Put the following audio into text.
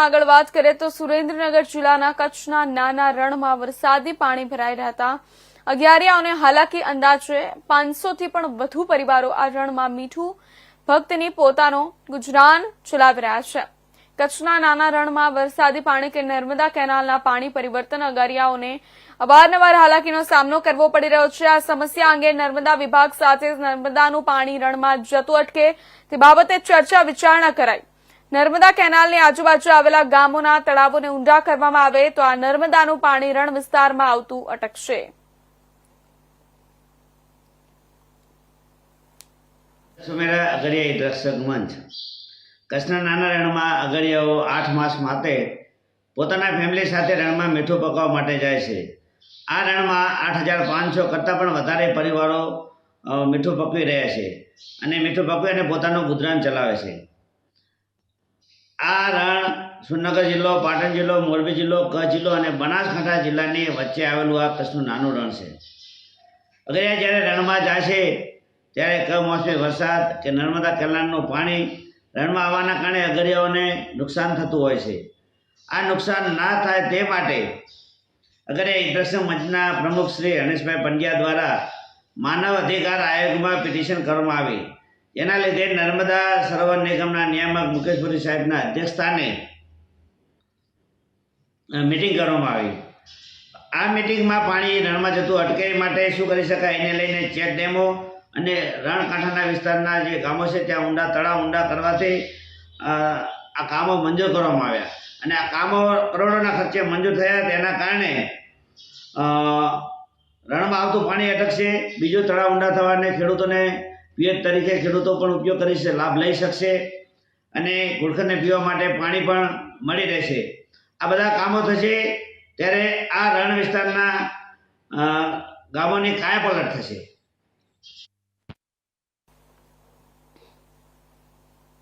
આગળ વાત કરીએ તો સુરેન્દ્રનગર જિલ્લાના કચ્છના નાના રણમાં વરસાદી પાણી ભરાઈ રહેતા અગિયારિયાઓને હાલાકી અંદાજે પાંચસોથી પણ વધુ પરિવારો આ રણમાં મીઠું ભક્તની પોતાનો ગુજરાન ચલાવી રહ્યા છે. કચ્છના નાના રણમાં વરસાદી પાણી કે નર્મદા કેનાલના પાણી પરિવર્તન અગિયારિયાઓને અવારનવાર હાલાકીનો સામનો કરવો પડી રહ્યો છે. આ સમસ્યા અંગે નર્મદા વિભાગ સાથે નર્મદાનું પાણી રણમાં જતું અટકે તે બાબતે ચર્ચા વિચારણા કરાઈ. નર્મદા કેનાલની આજુબાજુ આવેલા ગામોના તળાવોને ઊંડા કરવામાં આવે તો આ નર્મદાનું પાણી રણ વિસ્તારમાં આવતું અટકશે. સુમેરા અગરિયા દર્શક મંચ. કચ્છના નાના રણમાં અગરિયાઓ આઠ માસ માટે પોતાના ફેમિલી સાથે રણમાં મીઠું પકાવવા માટે જાય છે. આ રણમાં આઠ હજાર પાંચસો કરતાં પણ વધારે પરિવારો મીઠું પકવી રહ્યા છે અને મીઠું પકવી અને પોતાનું ગુજરાન ચલાવે છે. આ રણ સુરનગર જિલ્લો, પાટણ જિલ્લો, મોરબી જિલ્લો કચ્છ જિલ્લો અને બનાસકાંઠા જિલ્લાની વચ્ચે આવેલું આ કચ્છનું નાનું રણ છે. અગરિયા જ્યારે રણમાં જાય છે ત્યારે કમોસમી વરસાદ કે નર્મદા કેનાલનું પાણી રણમાં આવવાના કારણે અગરિયાઓને નુકસાન થતું હોય છે. આ નુકસાન ના થાય તે માટે અગરિયા ઇન્ટરેસ્ટ મંચના પ્રમુખ શ્રી હરેશભાઈ પંડ્યા દ્વારા માનવ અધિકાર આયોગમાં પિટિશન કરવામાં આવી. એના લીધે નર્મદા સરોવર નિગમના નિયામક મુકેશપુરી સાહેબના અધ્યક્ષસ્થાને મિટિંગ કરવામાં આવી. આ મિટિંગમાં પાણી રણમાં જતું અટકે માટે શું કરી શકાય એને લઈને ચેક ડેમો અને રણકાંઠાના વિસ્તારના જે ગામો છે, ત્યાં ઊંડા તળાવ ઊંડા કરવાથી આ કામો મંજૂર કરવામાં આવ્યા. અને આ કામો કરોડોના ખર્ચે મંજૂર થયા તેના કારણે રણમાં આવતું પાણી અટકશે, બીજું તળાવ ઊંડા થવાને ખેડૂતોને પિયત તરીકે ખેડૂતો પણ ઉપયોગ કરી છે, લાભ લઈ શકશે અને ઘુડખરને પીવા માટે પાણી પણ મળી રહેશે. આ બધા કામો થશે ત્યારે આ રણ વિસ્તારના ગામોની કાયાપલટ થશે.